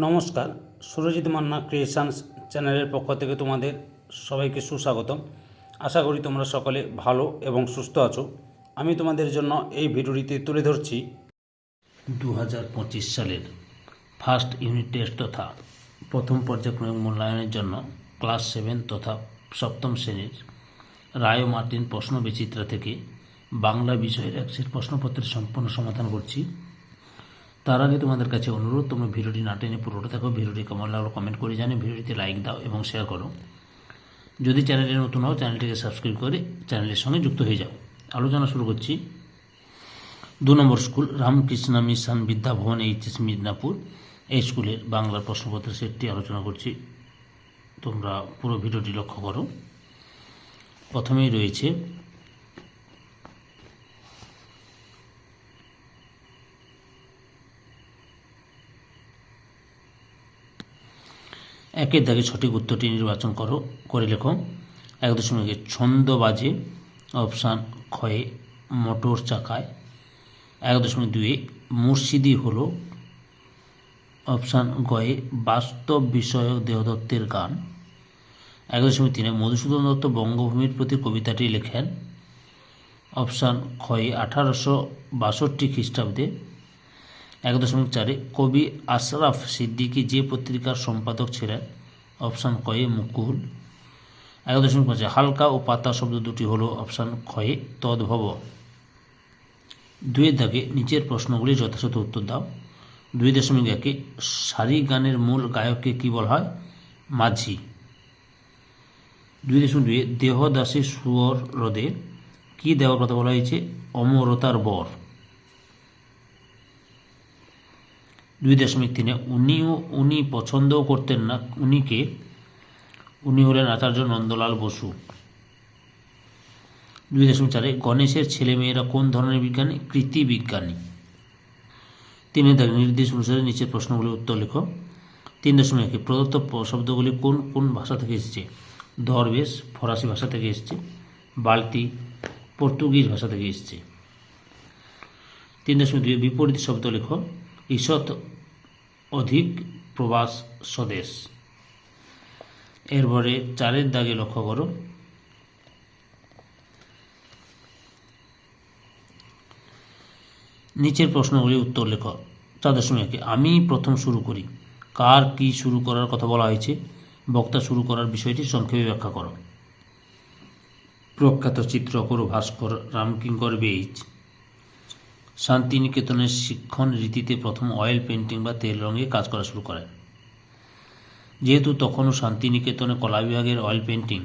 নমস্কার, সুরজিৎ মান্না ক্রিয়েশনস চ্যানেলের পক্ষ থেকে তোমাদের সবাইকে সুস্বাগতম। আশা করি তোমরা সকলে ভালো এবং সুস্থ আছো। আমি তোমাদের জন্য এই ভিডিওটিতে তুলে ধরছি দু হাজার পঁচিশ সালের ফার্স্ট ইউনিট টেস্ট তথা প্রথম পর্যায়ক্রমিক মূল্যায়নের জন্য ক্লাস সেভেন তথা সপ্তম শ্রেণির রায় মার্টিন প্রশ্ন বিচিত্রা থেকে বাংলা বিষয়ের এক প্রশ্নপত্রের সম্পূর্ণ সমাধান করছি। তার আগে তোমাদের কাছে অনুরোধ, তোমরা ভিডিওটি না টেনে পুরোটা থাকো ভিডিওটি কেমন লাগল কমেন্ট করে জানি ভিডিওটিতে লাইক দাও এবং শেয়ার করো। যদি চ্যানেলে নতুন হও চ্যানেলটিকে সাবস্ক্রাইব করে চ্যানেলের সঙ্গে যুক্ত হয়ে যাও। আলোচনা শুরু করছি। দু নম্বর school Ramakrishna mission Vidyabhavan HS Midnapore. এই স্কুলের বাংলার প্রশ্নপত্র সেটটি আলোচনা করছি। তোমরা পুরো ভিডিওটি লক্ষ্য করো। প্রথমেই রয়েছে একের দাগে সঠিক উত্তরটি নির্বাচন করো, করে লেখো। এক দশমিক ছন্দ বাজে, অপশান ক্ষয়ে মোটর চাকায়। এক দশমিক দুয়ে মুর্শিদি হল। অপশান গয়ে বাস্তব বিষয়ক দেহদত্তের গান। এক দশমিক তিনে মধুসূদন দত্ত বঙ্গভূমির প্রতি কবিতাটি লেখেন। অপশান ক্ষয়ে আঠারোশো বাষট্টি খ্রিস্টাব্দে এক দশমিক চারে কবি আশরাফ সিদ্দিকী যে পত্রিকার সম্পাদক ছিলেন, অপশান কয়ে মুকুল। এক দশমিক পাঁচে হালকা ও পাতা শব্দ দুটি হলো অপশান ক্ষয়ে তদ্ভব। দুয়ের দাগে নিচের প্রশ্নগুলি যথাযথ উত্তর দাও। দুই দশমিক একে সারি গানের মূল গায়ককে কী বলা হয়? মাঝি। দুই দশমিক দুয়ে দেহদাসী সুয়র হ্রদে কী দেওয়ার কথা বলা হয়েছে? অমরতার বর। দুই দশমিক তিনে। উনিও, উনি পছন্দও করতেন না, উনিকে, উনি হলেন আচার্য নন্দলাল বসু। দুই দশমিক চারে, গণেশের ছেলেমেয়েরা কোন ধরনের বিজ্ঞানী? কৃতি বিজ্ঞানী। তিনে দেখ নির্দেশ অনুসারে নিচের প্রশ্নগুলি উত্তর লেখো। তিন দশমিক একে, প্রদত্ত শব্দগুলি কোন কোন ভাষা থেকে এসেছে? দরবেশ ফরাসি ভাষা থেকে এসেছে। বালতি পর্তুগিজ ভাষা থেকে এসেছে। তিন দশমিক দুই বিপরীত শব্দ লেখো। ঈষৎ অধিক প্রবাস স্বদেশ। এরপরে চারের দাগে লক্ষ্য করো। নিচের প্রশ্নগুলি উত্তর লেখ। চার দশমিক আমি প্রথম শুরু করি। কার কি শুরু করার কথা বলা হয়েছে? বক্তা শুরু করার বিষয়টি সংক্ষেপে ব্যাখ্যা করো। প্রখ্যাত চিত্রকর ভাস্কর রামকিঙ্কর বেইজ। শান্তিনিকেতনের শিক্ষণ রীতিতে প্রথম অয়েল পেন্টিং বা তেল রঙে কাজ করা শুরু করেন যেহেতু তখনও শান্তিনিকেতনে কলা বিভাগের অয়েল পেন্টিং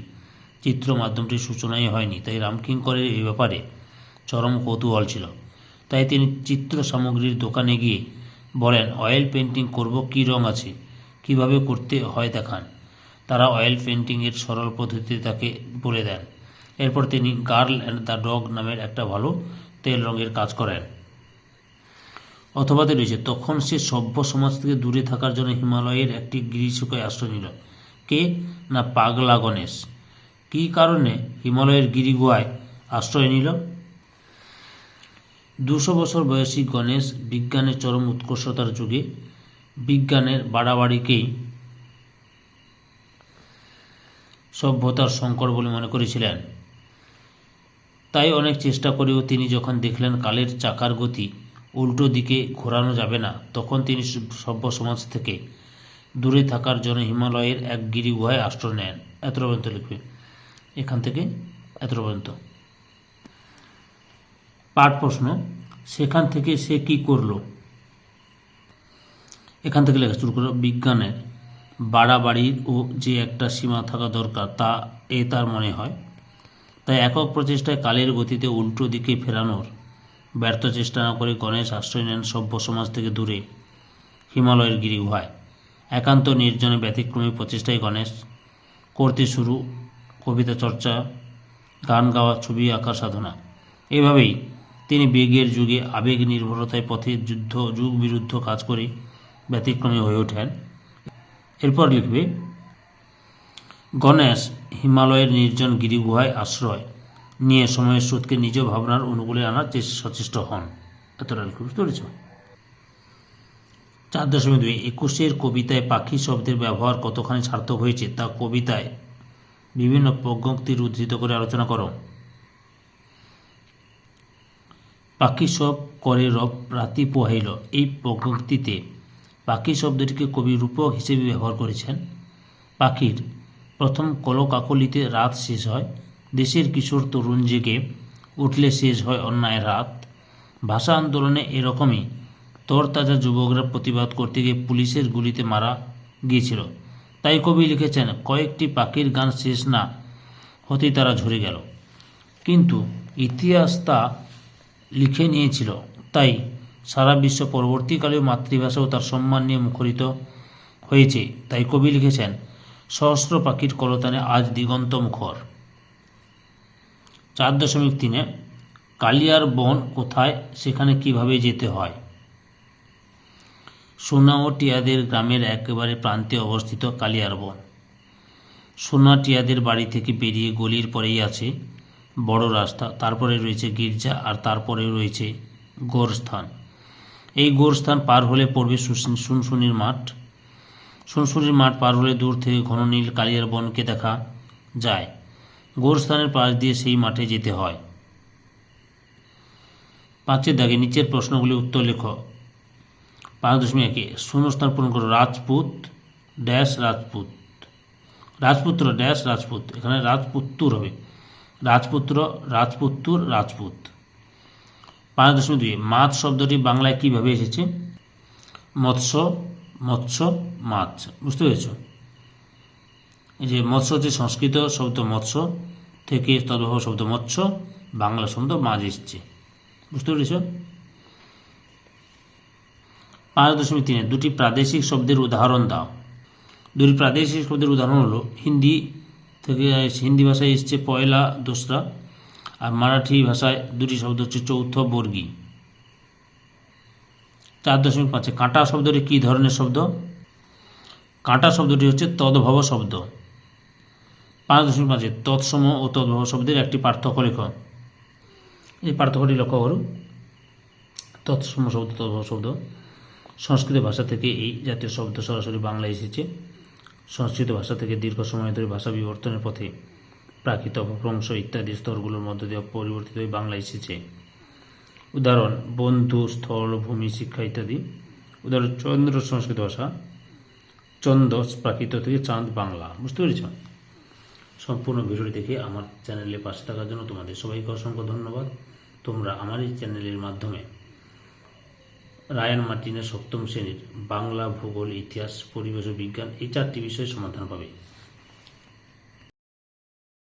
চিত্র মাধ্যমটির সূচনাই হয়নি, তাই রামকিঙ্করের এই ব্যাপারে চরম কৌতূহল ছিল। তাই তিনি চিত্র সামগ্রীর দোকানে গিয়ে বলেন, অয়েল পেন্টিং করব কী রং আছে? কীভাবে করতে হয় দেখান। তারা অয়েল পেন্টিংয়ের সরল পদ্ধতি তাকে বলে দেন। এরপর তিনি গার্ল অ্যান্ড দ্য ডগ নামের একটা ভালো তেল রঙের কাজ করেন। অথবাতে রয়েছে। তখন সে সভ্য সমাজ থেকে দূরে থাকার জন্য হিমালয়ের একটি গিরিশুকায় আশ্রয় নিল। কে? না, পাগলা গণেশ। কী কারণে হিমালয়ের গিরিগুহায় আশ্রয় নিল? দুশো বছর বয়সী গণেশ বিজ্ঞানের চরম উৎকর্ষতার যুগে বিজ্ঞানের বাড়াবাড়িকেই সভ্যতার সংকর বলে মনে করেছিলেন। তাই অনেক চেষ্টা করেও তিনি যখন দেখলেন কালের চাকার গতি উল্টো দিকে ঘোরানো যাবে না। তখন তিনি সভ্য সমাজ থেকে দূরে থাকার জন্য হিমালয়ের এক গিরি গুহায় আশ্রয় নেন। এতটা পর্যন্ত লিখবে এখান থেকে এতটা পর্যন্ত। পাঠ প্রশ্ন। সেখান থেকে সে কি করল? এখান থেকে লেখা শুরু করো। বিজ্ঞানের বাড়াবাড়ির ও যে একটা সীমা থাকা দরকার, তা, এ তার মনে হয়। তাই একক প্রচেষ্টায় কালের গতিতে উল্টো দিকে ফেরানোর ব্যর্থ চেষ্টা না করে গণেশ আশ্রয় নেন সভ্য সমাজ থেকে দূরে। হিমালয়ের গিরি গুহায়। একান্ত নির্জনে ব্যতিক্রমী প্রচেষ্টায় গণেশ করতে শুরু। কবিতা চর্চা, গান গাওয়া, ছবি আঁকা সাধনা। এভাবেই তিনি বেগের যুগে আবেগ নির্ভরতায় পথে যুদ্ধ, যুগ বিরুদ্ধ কাজ করে ব্যতিক্রমী হয়ে ওঠেন। এরপর লিখবে, গণেশ হিমালয়ের নির্জন গিরিগুহায় আশ্রয়। নিয়ে সময়ের স্রোতকে নিজ ভাবনার অনুকূলে আনার চেষ্টা সচেষ্ট হন। এতটা বুঝতে চার দশমিক দুই, একুশের কবিতায় পাখি শব্দের ব্যবহার কতখানি সার্থক হয়েছে তা কবিতায় বিভিন্ন প্রজ্ঞপ্তির উদ্ধৃত করে আলোচনা করো। পাখি সব করে রব রাতি পোহাইল। এই প্রজ্ঞপ্তিতে পাখি শব্দটিকে কবি রূপক হিসেবে ব্যবহার করেছেন। পাখির প্রথম কলকাকলিতে রাত শেষ হয়। দেশের কিশোর তরুণ জেগে উঠলে শেষ হয় অন্যায় রাত ভাষা আন্দোলনে এরকমই। তরতাজা যুবকরা প্রতিবাদ করতে গিয়ে পুলিশের গুলিতে মারা গিয়েছিল। তাই কবি লিখেছেন, কয়েকটি পাখির গান শেষ না হতেই তারা ঝরে গেল। কিন্তু ইতিহাস তা লিখে নিয়েছিল। তাই সারা বিশ্ব পরবর্তীকালেও মাতৃভাষাও তার সম্মান নিয়ে মুখরিত হয়েছে। তাই কবি লিখেছেন, সহস্র পাখির কলতানে আজ দিগন্ত মুখর। চার দশমিক তিনে, কালিয়ার বন কোথায়, সেখানে কীভাবে যেতে হয়? সোনাওটিয়াদের গ্রামের একেবারে প্রান্তে অবস্থিত কালিয়ার বন। সোনাটিয়াদের বাড়ি থেকে বেরিয়ে গলির পরেই আছে বড় রাস্তা, তারপরে রয়েছে গির্জা আর তারপরে রয়েছে গোরস্থান। এই গোরস্থান পার হলে পড়বে সুনসুনির মাঠ। সুনসুনির মাঠ পার হলে দূর থেকে ঘন নীল কালিয়ার বনকে দেখা যায়। গোরস্থানের পাশ দিয়ে সেই মাঠে যেতে হয়। পাঁচের দাগে নিচের প্রশ্নগুলি উত্তর লেখ। পাঁচ দশমিক একে, শূন্যস্থান পূরণ করো রাজপুত, ড্যাশ রাজপুত। রাজপুত্র, ড্যাশ রাজপুত। এখানে রাজপুত্তুর হবে। রাজপুত্র, রাজপুত্তুর, রাজপুত। পাঁচ দশমিক দুই, মাছ শব্দটি বাংলায় কীভাবে এসেছে? মৎস্য মৎস্য, মাছ। বুঝতে পেরেছ? যে মৎস্য হচ্ছে সংস্কৃত শব্দ মৎস্য থেকে তদ্ভব শব্দ মৎস্য, বাংলা শব্দ মাছ এসছে বুঝতে পেরেছ? পাঁচ দশমিক তিনে, দুটি প্রাদেশিক শব্দের উদাহরণ দাও। দুটি প্রাদেশিক শব্দের উদাহরণ হলো, হিন্দি থেকে হিন্দি ভাষায় এসছে পয়লা দোসরা আর মারাঠি ভাষায় দুটি শব্দ হচ্ছে চৌথ বর্গী। চার দশমিক পাঁচে, কাঁটা শব্দটি কী ধরনের শব্দ? কাঁটা শব্দটি হচ্ছে তদ্ভব শব্দ। পাঁচ দশমিক পাঁচে তৎসম ও তদ্ভব শব্দের একটি পার্থক্য লেখ। এই পার্থক্যটি লক্ষ্য করুন তৎসম শব্দ, তদ্ভব শব্দ। সংস্কৃত ভাষা থেকে এই জাতীয় শব্দ সরাসরি বাংলায় এসেছে। সংস্কৃত ভাষা থেকে দীর্ঘ সময় ধরে ভাষা বিবর্তনের পথে প্রাকৃত অপভ্রংশ ইত্যাদি স্তরগুলোর মধ্য দিয়ে পরিবর্তিত হয়ে বাংলা এসেছে। উদাহরণ, বন্ধু, স্থল, ভূমি, শিক্ষা ইত্যাদি। উদাহরণ, চন্দ্র সংস্কৃত ভাষা। চন্দ প্রাকৃত থেকে চাঁদ বাংলা। বুঝতে পেরেছ? সম্পূর্ণ ভিডিওটি দেখে আমার চ্যানেলে পাশে থাকার জন্য তোমাদের সবাইকে অসংখ্য ধন্যবাদ। তোমরা আমার এই চ্যানেলের মাধ্যমে রায়ান মার্টিনের সপ্তম শ্রেণির বাংলা ভূগোল, ইতিহাস, পরিবেশ ও বিজ্ঞান এই চারটি বিষয়ে সমাধান পাবে।